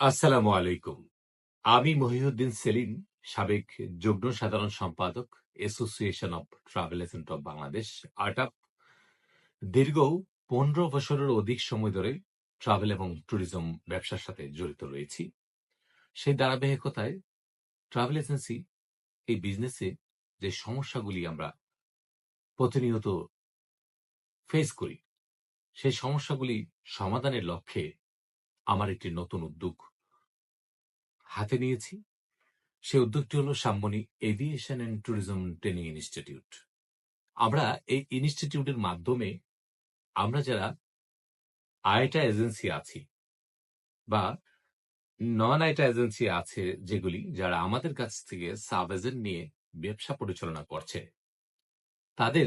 আসসালামু আলাইকুম। আমি মহিউদ্দিন সেলিম, সাবেক যুগ্ম সাধারণ সম্পাদক association of travel agent of Bangladesh আর্টআপ দীর্ঘ পনেরো বছরের অধিক সময় ধরে ট্রাভেল এবং ট্যুরিজম ব্যবসার সাথে জড়িত রয়েছি। সেই ধারাবাহিকতায় ট্রাভেল এজেন্সি এই বিজনেসে যে সমস্যাগুলি আমরা প্রতিনিয়ত ফেস করি, সেই সমস্যাগুলি সমাধানের লক্ষ্যে আমার একটি নতুন উদ্যোগ হাতে নিয়েছি। সেই উদ্যোগটি হলো সাম্বনী aviation and tourism training institute. আমরা এই ইনস্টিটিউটের মাধ্যমে আমরা যারা আয়টা এজেন্সি আছি বা নন আইটা এজেন্সি আছে যেগুলি, যারা আমাদের কাছ থেকে সাব এজেন্ট নিয়ে ব্যবসা পরিচালনা করছে, তাদের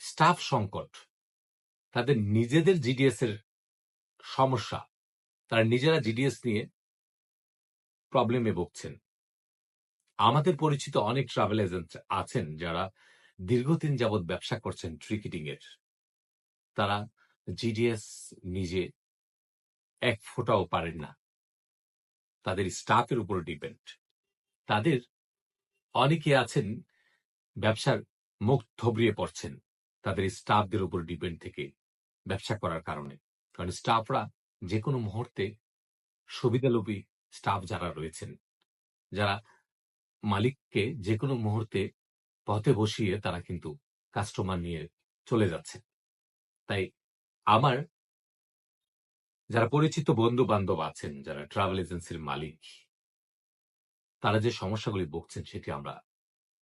স্টাফ সংকট, তাদের নিজেদের জিডিএস এর সমস্যা। তারা নিজেরা জিডিএস নিয়ে প্রবলেমে ভুগছেন। আমাদের পরিচিত অনেক ট্রাভেল এজেন্ট আছেন যারা দীর্ঘদিন যাবৎ ব্যবসা করছেন ট্রিকিটিং এর। তারা জিডিএস নিজে এক ফোঁটাও পারেন না। তাদের স্টাফের উপর ডিপেন্ড তাদের অনেকে আছেন ব্যবসার মুখ থবড়িয়ে পড়ছেন। তাদের স্টাফদের উপর ডিপেন্ড থেকে ব্যবসা করার কারণে। কারণ স্টাফরা যে কোনো মুহূর্তে সুবিধালোভী স্টাফ যারা রয়েছেন, যারা মালিককে যে কোনো মুহূর্তে পথে বসিয়ে তারা কিন্তু কাস্টমার নিয়ে চলে যাচ্ছে তাই আমার যারা পরিচিত বন্ধু বান্ধব আছেন, যারা ট্রাভেল এজেন্সির মালিক, তারা যে সমস্যাগুলি ভুগছেন সেটি আমরা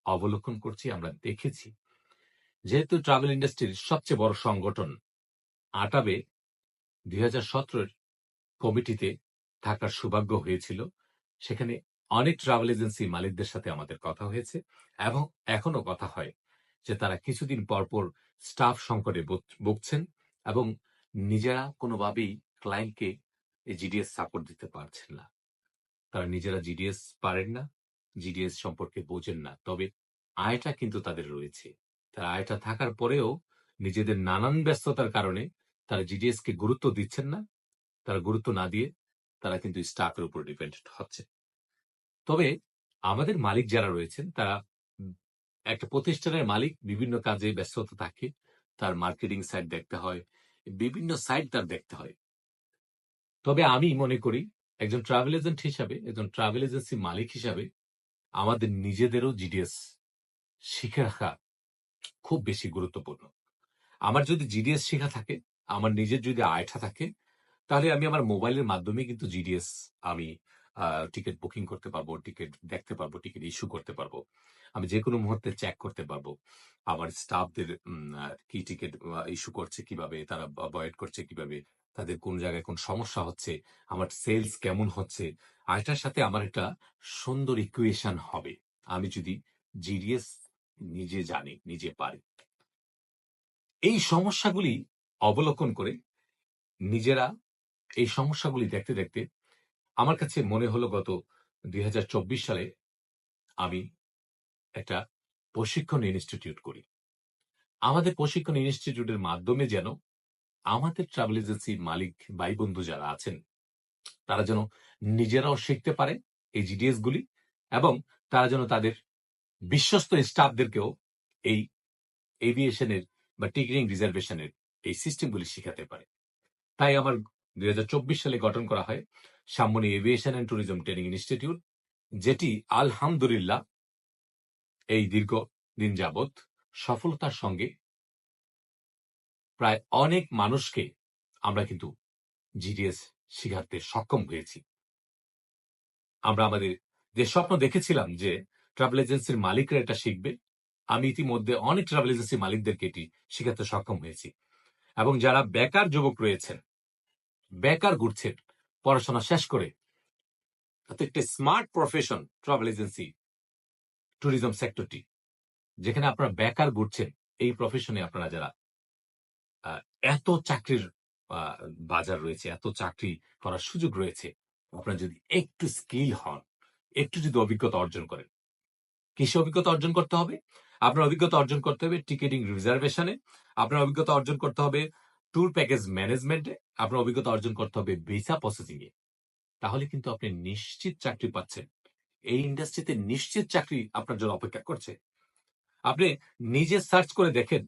অবলোকন করছি, আমরা দেখেছি। যেহেতু ট্রাভেল ইন্ডাস্ট্রির সবচেয়ে বড় সংগঠন আটাবে দুই কমিটিতে থাকার সৌভাগ্য হয়েছিল। সেখানে অনেক ট্রাভেল এজেন্সি মালিকদের সাথে আমাদের কথা হয়েছে এবং এখনও কথা হয় যে তারা কিছুদিন পরপর স্টাফ সংকটে ভুগছেন এবং নিজেরা কোনোভাবেই ক্লায়েন্টকে জিডিএস সাপোর্ট দিতে পারছেন না। তারা নিজেরা জিডিএস পারেন না জিডিএস সম্পর্কে বোঝেন না, তবে আয়টা কিন্তু তাদের রয়েছে। তারা আয়টা থাকার পরেও নিজেদের নানান ব্যস্ততার কারণে তারা জিডিএস কে গুরুত্ব দিচ্ছেন না। তারা গুরুত্ব না দিয়ে তারা কিন্তু স্টাফের উপর ডিপেন্ডেন্ট হচ্ছে। তবে আমাদের মালিক যারা রয়েছেন, তারা একটা প্রতিষ্ঠানের মালিক, বিভিন্ন কাজে ব্যস্ততা থাকে, তার মার্কেটিং সাইট দেখতে হয়, বিভিন্ন সাইট তার দেখতে হয়। তবে আমি মনে করি, একজন ট্রাভেল এজেন্ট হিসাবে, একজন ট্রাভেল এজেন্সি মালিক হিসাবে, আমাদের নিজেদেরও জিডিএস শিখে রাখা খুব বেশি গুরুত্বপূর্ণ। আমার যদি জিডিএস শেখা থাকে আমার নিজের যদি আয়টা থাকে, তাহলে আমি আমার মোবাইলের মাধ্যমে কিন্তু জিডিএস আমি টিকিট বুকিং করতে পারব, টিকিট দেখতে পারব, টিকিট ইস্যু করতে পারব। আমি যে কোনো মুহূর্তে চেক করতে পারব। আমার স্টাফদের কি টিকিট ইস্যু করছে কীভাবে, তারা অ্যাভয়েড করছে কীভাবে, তাদের কোন জায়গায় কোন সমস্যা হচ্ছে, আমার সেলস কেমন হচ্ছে আর এটার সাথে আমার একটা সুন্দর ইকুয়েশন হবে। আমি যদি জিডিএস নিজে জানি, নিজে পারি। এই সমস্যাগুলি অবলোকন করে নিজেরা এই সমস্যাগুলি দেখতে দেখতে আমার কাছে মনে হলো গত দুই হাজার চব্বিশ সালে আমি একটা প্রশিক্ষণ ইনস্টিটিউট করি। আমাদের প্রশিক্ষণ ইনস্টিটিউটের মাধ্যমে যেন আমাদের ট্রাভেল এজেন্সির মালিক ভাই বন্ধু যারা আছেন, তারা যেন নিজেরাও শিখতে পারে এই জিডিএস গুলি এবং তারা যেন তাদের বিশ্বস্ত স্টাফদেরকেও এই এভিয়েশনের বা টিকিটিং রিজার্ভেশনের এই সিস্টেমগুলি শিখাতে পারে। তাই আমার দুই হাজার চব্বিশ সালে গঠন করা হয় সামনে aviation and tourism training institute, যেটি আলহামদুলিল্লাহ এই দীর্ঘ দিন যাবৎ সফলতার সঙ্গে প্রায় অনেক মানুষকে আমরা কিন্তু জিডিএস শিখাতে সক্ষম হয়েছি। আমরা আমাদের যে স্বপ্ন দেখেছিলাম যে ট্রাভেল এজেন্সির মালিকরা এটা শিখবে, আমি ইতিমধ্যে অনেক ট্রাভেল এজেন্সি মালিকদেরকে এটি শিখাতে সক্ষম হয়েছি। এবং যারা বেকার যুবক রয়েছেন, বেকার ঘুরছেন, পড়াশোনা শেষ করে একটি smart profession travel agency, tourism সেক্টরটি, যেখানে আপনারা বেকার ঘুরছেন, এই প্রফেশনে আপনারা যারা এত চাকরির বাজার রয়েছে, এত চাকরি করার সুযোগ রয়েছে, আপনারা যদি একটু স্কিল হন, একটু যদি অভিজ্ঞতা অর্জন করেন, কিসে অভিজ্ঞতা অর্জন করতে হবে? আপনার অভিজ্ঞতা অর্জন করতে হবে টিকেটিং রিজার্ভেশনে, আপনার অভিজ্ঞতা অর্জন করতে হবে ট্যুর প্যাকেজ ম্যানেজমেন্টে, আপনার অভিজ্ঞতা অর্জন করতে হবে ভিসা প্রসেসিং এ তাহলে কিন্তু আপনি নিশ্চিত চাকরি পাচ্ছেন। এই ইন্ডাস্ট্রিতে নিশ্চিত চাকরি আপনার জন্য অপেক্ষা করছে। আপনি নিজে সার্চ করে দেখেন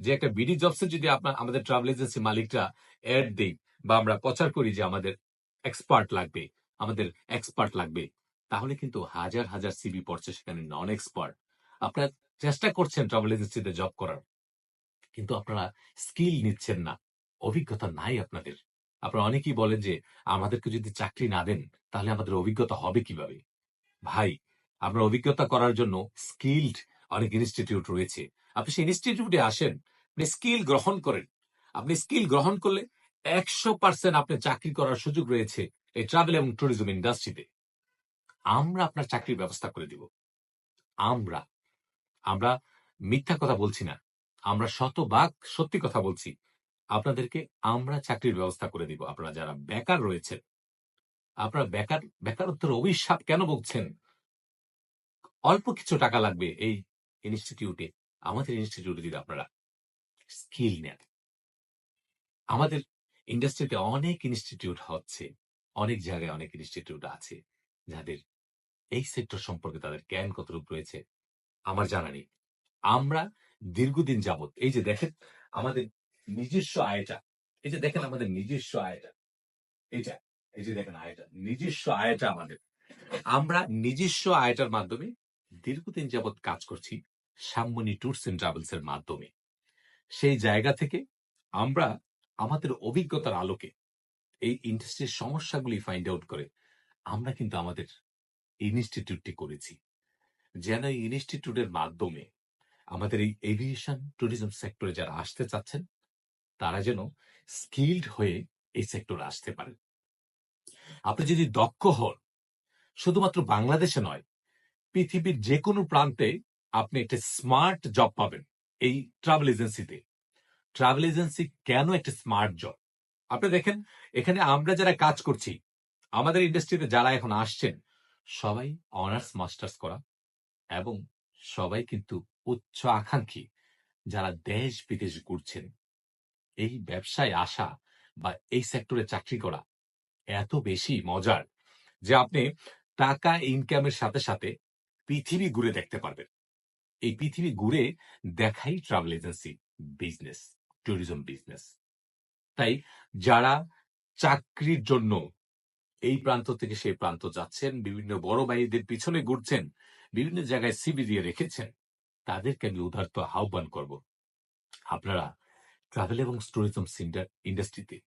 যে একটা বিডি জবসে যদি আপনার, আমাদের ট্রাভেল এজেন্সি মালিকরা অ্যাড দেই বা আমরা প্রচার করি যে আমাদের এক্সপার্ট লাগবে, আমাদের এক্সপার্ট লাগবে, তাহলে কিন্তু হাজার হাজার সিবি পড়ছে সেখানে নন এক্সপার্ট আপনারা চেষ্টা করছেন ট্রাভেল এজেন্সিতে জব করার। কিন্তু আপনারা স্কিল নিচ্ছেন না। অভিজ্ঞতা নাই আপনাদের। আপনারা অনেকেই বলেন যে, আমাদেরকে যদি চাকরি না দেন, তাহলে আমাদের অভিজ্ঞতা হবে কীভাবে? ভাই, আপনার অভিজ্ঞতা করার জন্য স্কিল্ড অনেক ইনস্টিটিউট রয়েছে। আপনি সেই ইনস্টিটিউটে আসেন, আপনি স্কিল গ্রহণ করেন। আপনি স্কিল গ্রহণ করলে একশো পার্সেন্ট আপনি চাকরি করার সুযোগ রয়েছে এই ট্রাভেল এবং ট্যুরিজম ইন্ডাস্ট্রিতে আমরা আপনার চাকরির ব্যবস্থা করে দিব। আমরা আমরা মিথ্যা কথা বলছি না। আমরা শতভাগ সত্যি কথা বলছি। আপনাদেরকে আমরা চাকরির ব্যবস্থা করে দিব। আপনারা যারা বেকার রয়েছেন, আপনারা বেকার, বেকারত্বের অভিশাপ কেন বলছেন অল্প কিছু টাকা লাগবে এই ইনস্টিটিউটে। আমাদের ইনস্টিটিউটে যদি আপনারা স্কিল নেন। আমাদের ইন্ডাস্ট্রিতে অনেক ইনস্টিটিউট হচ্ছে, অনেক জায়গায় অনেক ইনস্টিটিউট আছে, যাদের এই সেক্টর সম্পর্কে তাদের জ্ঞান কতটুকু রয়েছে আমার জানা নেই। আমরা দীর্ঘদিন যাবত এই যে দেখেন আমাদের নিজস্ব আয়টা, এই যে দেখেন আমাদের নিজস্ব আয়টা এটা এই যে দেখেন আয়টা, নিজস্ব আয়টা আমাদের। আমরা নিজস্ব আয়টার মাধ্যমে দীর্ঘদিন যাবত কাজ করছি সাম্মনি ট্যুরস এন্ড ট্রাভেলস এর মাধ্যমে। সেই জায়গা থেকে আমরা আমাদের অভিজ্ঞতার আলোকে এই ইন্ডাস্ট্রির সমস্যাগুলি ফাইন্ড আউট করে আমরা কিন্তু আমাদের ইনস্টিটিউটটি করেছি। যেন এই ইনস্টিটিউটের মাধ্যমে আমাদের এই এভিয়েশন ট্যুরিজম সেক্টরে যারা আসতে চাচ্ছেন, তারা যেন স্কিল্ড হয়ে এই সেক্টরে আসতে পারেন। আপনি যদি দক্ষ হন, শুধুমাত্র বাংলাদেশে নয়, পৃথিবীর যে কোনো প্রান্তে আপনি একটা স্মার্ট জব পাবেন এই ট্রাভেল এজেন্সিতে ট্রাভেল এজেন্সি কেন একটা স্মার্ট জব আপনি দেখেন, এখানে আমরা যারা কাজ করছি, আমাদের ইন্ডাস্ট্রিতে যারা এখন আসছেন, সবাই অনার্স মাস্টার্স করা এবং সবাই কিন্তু উচ্চ আকাঙ্ক্ষী যারা দেশ বিদেশ ঘুরছেন। এই ব্যবসায় আসা বা এই সেক্টরে চাকরি করা এত বেশি মজার যে আপনি টাকা ইনকামের সাথে সাথে পৃথিবী ঘুরে দেখতে পারবেন। এই পৃথিবী ঘুরে দেখাই travel agency business tourism business তাই যারা চাকরির জন্য এই প্রান্ত থেকে সেই প্রান্ত যাচ্ছেন, বিভিন্ন বড় বাড়িদের পিছনে ঘুরছেন বিভিন্ন জায়গায় সিবি দিয়ে রেখেছেন, তাদেরকে আমি উদার্ত আহ্বান করব। আপনারা ট্রাভেল এবং ট্যুরিজম ইন্ডাস্ট্রিতে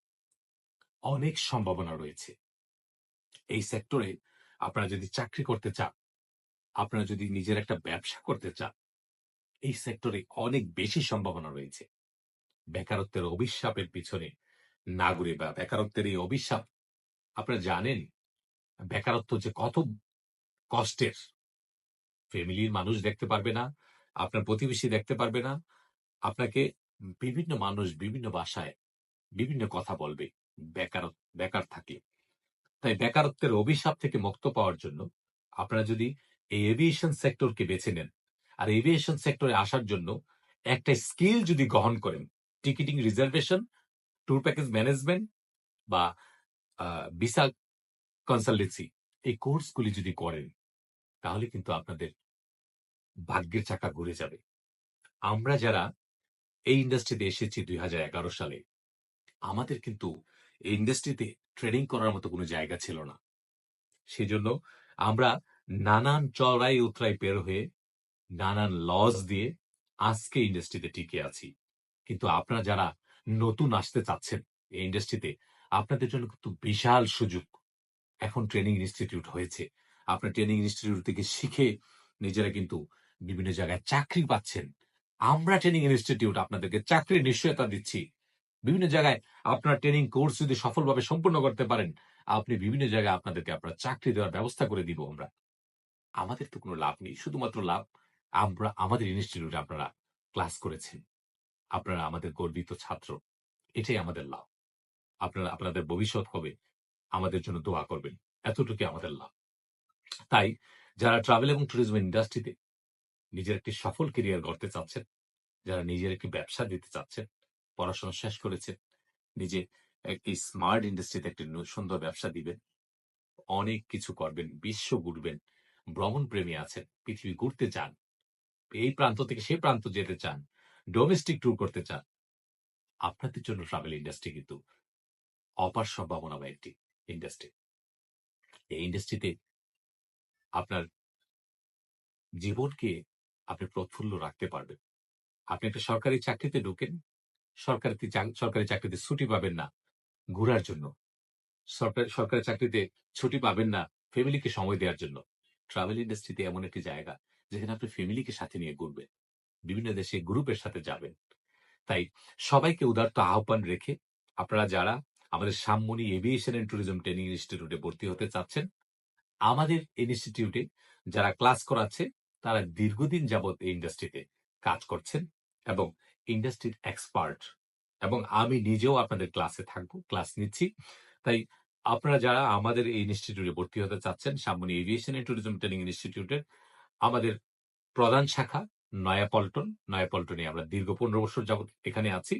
অনেক সম্ভাবনা রয়েছে। এই সেক্টরে আপনারা যদি চাকরি করতে চান, আপনারা যদি নিজের একটা ব্যবসা করতে চান, এই সেক্টরে অনেক বেশি সম্ভাবনা রয়েছে। বেকারত্বের অভিশাপের পিছনে না ঘুরে বা বেকারত্বের এই অভিশাপ, আপনারা জানেন, বেকারত্ব যে কত কষ্টের ফ্যামিলির মানুষ দেখতে পারবে না, আপনার প্রতিবেশী দেখতে পারবে না, আপনাকে বিভিন্ন মানুষ বিভিন্ন ভাষায় বিভিন্ন কথা বলবে বেকার বেকার থাকে। তাই বেকারত্বের অভিশাপ থেকে মুক্ত পাওয়ার জন্য আপনারা যদি এই এভিয়েশন সেক্টরকে বেছে নেন, আর এভিয়েশন সেক্টরে আসার জন্য একটা স্কিল যদি গ্রহণ করেন ticketing reservation tour package management বা ভিসা কনসালটেন্সি এই কোর্সগুলি যদি করেন, তাহলে কিন্তু আপনাদের ভাগ্যের চাকা ঘুরে যাবে। আমরা যারা এই ইন্ডাস্ট্রিতে এসেছি দুই সালে, আমাদের কিন্তু এই ইন্ডাস্ট্রিতে ট্রেনিং করার মতো কোনো জায়গা ছিল না। সেজন্য আমরা নানান চড়াই উতরাই বের হয়ে, নানান লস দিয়ে আজকে ইন্ডাস্ট্রিতে টিকে আছি। কিন্তু আপনারা যারা নতুন আসতে চাচ্ছেন এই ইন্ডাস্ট্রিতে, আপনাদের জন্য কিন্তু বিশাল সুযোগ। এখন ট্রেনিং ইনস্টিটিউট হয়েছে। আপনার ট্রেনিং ইনস্টিটিউট থেকে শিখে নিজেরা কিন্তু বিভিন্ন জায়গায় চাকরি পাচ্ছেন। আমরা ট্রেনিং ইনস্টিটিউট আপনাদেরকে চাকরির নিশ্চয়তা দিচ্ছি। বিভিন্ন জায়গায় আপনার ট্রেনিং কোর্স যদি সফলভাবে সম্পূর্ণ করতে পারেন, আপনি বিভিন্ন জায়গায় আপনাদেরকে আপনার চাকরি দেওয়ার ব্যবস্থা করে দিব আমরা। আমাদের তো কোনো লাভ নেই, শুধুমাত্র লাভ আমরা, আমাদের ইনস্টিটিউটে আপনারা ক্লাস করেছেন। আপনারা আমাদের গর্বিত ছাত্র, এটাই আমাদের লাভ। আপনারা, আপনাদের ভবিষ্যৎ হবে, আমাদের জন্য দোয়া করবেন এতটুকু আমাদের লাভ। তাই যারা ট্রাভেল এবং ট্যুরিজম ইন্ডাস্ট্রিতে নিজের একটি সফল কেরিয়ার গড়তে চাচ্ছেন যারা নিজের একটি ব্যবসা দিতে চাচ্ছেন পড়াশোনা শেষ করেছেন নিজে একটি স্মার্ট ইন্ডাস্ট্রিতে একটি সুন্দর ব্যবসা দিবেন অনেক কিছু করবেন, বিশ্ব ঘুরবেন, ভ্রমণ প্রেমী আছেন, পৃথিবী ঘুরতে চান, এই প্রান্ত থেকে সেই প্রান্ত যেতে চান, ডোমেস্টিক ট্যুর করতে চান। আপনাদের জন্য ট্রাভেল ইন্ডাস্ট্রি কিন্তু অপার সম্ভাবনা বা একটি ইন্ডাস্ট্রি। এই ইন্ডাস্ট্রিতে আপনার জীবনকে আপনি প্রফুল্ল রাখতে পারবেন। আপনি একটা সরকারি চাকরিতে ঢোকেন, সরকারি সরকারি চাকরিতে ছুটি পাবেন না ঘোরার জন্য। সরকারি সরকারি চাকরিতে ছুটি পাবেন না ফ্যামিলিকে সময় দেওয়ার জন্য। ট্রাভেল ইন্ডাস্ট্রিতে এমন একটি জায়গা যেখানে আপনি ফ্যামিলিকে সাথে নিয়ে ঘুরবেন। বিভিন্ন দেশে গ্রুপের সাথে যাবেন। তাই সবাইকে উদারত আহ্বান রেখে আপনারা যারা আমাদের সামমনি এভিয়েশন এন্ড ট্যুরিজম ট্রেনিং ইনস্টিটিউটে ভর্তি হতে চাচ্ছেন আমাদের ইনস্টিটিউটে যারা ক্লাস করাচ্ছে তারা দীর্ঘদিন যাবৎ এই ইন্ডাস্ট্রিতে কাজ করছেন এবং ইন্ডাস্ট্রির এক্সপার্ট এবং আমি নিজেও আপনাদের ক্লাসে থাকব ক্লাস নিচ্ছি। তাই আপনারা যারা আমাদের এই ইনস্টিটিউটে ভর্তি হতে চাচ্ছেন সামনে এভিয়েশন এন্ড ট্যুরিজম ট্রেনিং ইনস্টিটিউটের আমাদের প্রধান শাখা নয়াপল্টন। নয়াপল্টনে আমরা দীর্ঘ পনেরো বছর যাবত এখানে আছি।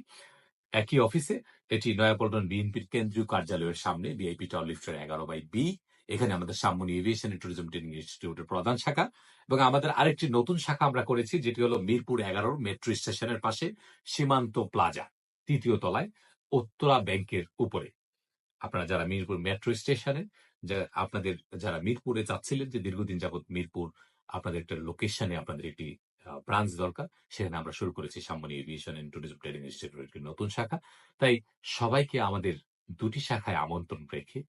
একই অফিসে এটি নয়াপল্টন বিএনপির কেন্দ্রীয় কার্যালয়ের সামনে বিআইপি টাওয়ার লিফটের এগারো বাই বি এখানে আমাদের সামনে এভিয়েশন ট্যুরিজম ট্রেনিং ইনস্টিটিউটের প্রধান শাখা এবং আমাদের আরেকটি নতুন শাখা আমরা করেছি, যেটি হলো মিরপুর এগারোর মেট্রো স্টেশনের পাশে সীমান্ত প্লাজা তৃতীয় তলায় উত্তরা ব্যাংকের উপরে। আপনারা যারা মিরপুর মেট্রো স্টেশনে আপনাদের যারা মিরপুরে যাচ্ছিলেন, যে দীর্ঘদিন যাবত মিরপুর আপনাদের একটা লোকেশনে আপনাদের একটি ব্রাঞ্চ দরকার, সেখানে আমরা শুরু করেছি সামনে এভিয়েশন এন্ড ট্যুরিজম ট্রেনিং ইনস্টিটিউটের নতুন শাখা। তাই সবাইকে আমাদের দুটি শাখায় আমন্ত্রণ রেখে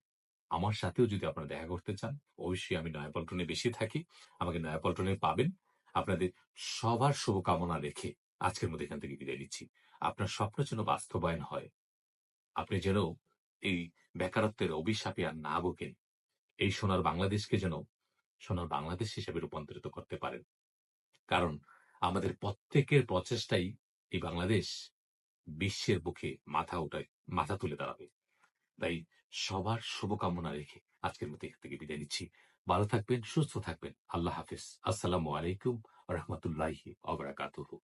আমার সাথেও যদি আপনারা দেখা করতে চান, অবশ্যই আমি নয়াপল্টনে বেশি থাকি। আমাকে নয়াপল্টনে পাবেন। আপনাদের সবার শুভকামনা রেখে আজকের মধ্যে এখান থেকে বিদায় নিচ্ছি। আপনার স্বপ্ন যেন বাস্তবায়ন হয়। আপনি যেন এই বেকারত্বের অভিশাপে আর না ভোগেন। এই সোনার বাংলাদেশকে যেন সোনার বাংলাদেশ হিসেবে রূপান্তরিত করতে পারেন। কারণ আমাদের প্রত্যেকের প্রচেষ্টাই এই বাংলাদেশ বিশ্বের বুকে মাথা উঠায়, মাথা তুলে দাঁড়াবে। তাই সবার শুভকামনা রেখে আজকের মতো এখান থেকে বিদায় নিচ্ছি। ভালো থাকবেন, সুস্থ থাকবেন। আল্লাহ হাফিজ। আসসালামু আলাইকুম রহমতুল্লাহি অবরাকাতুহু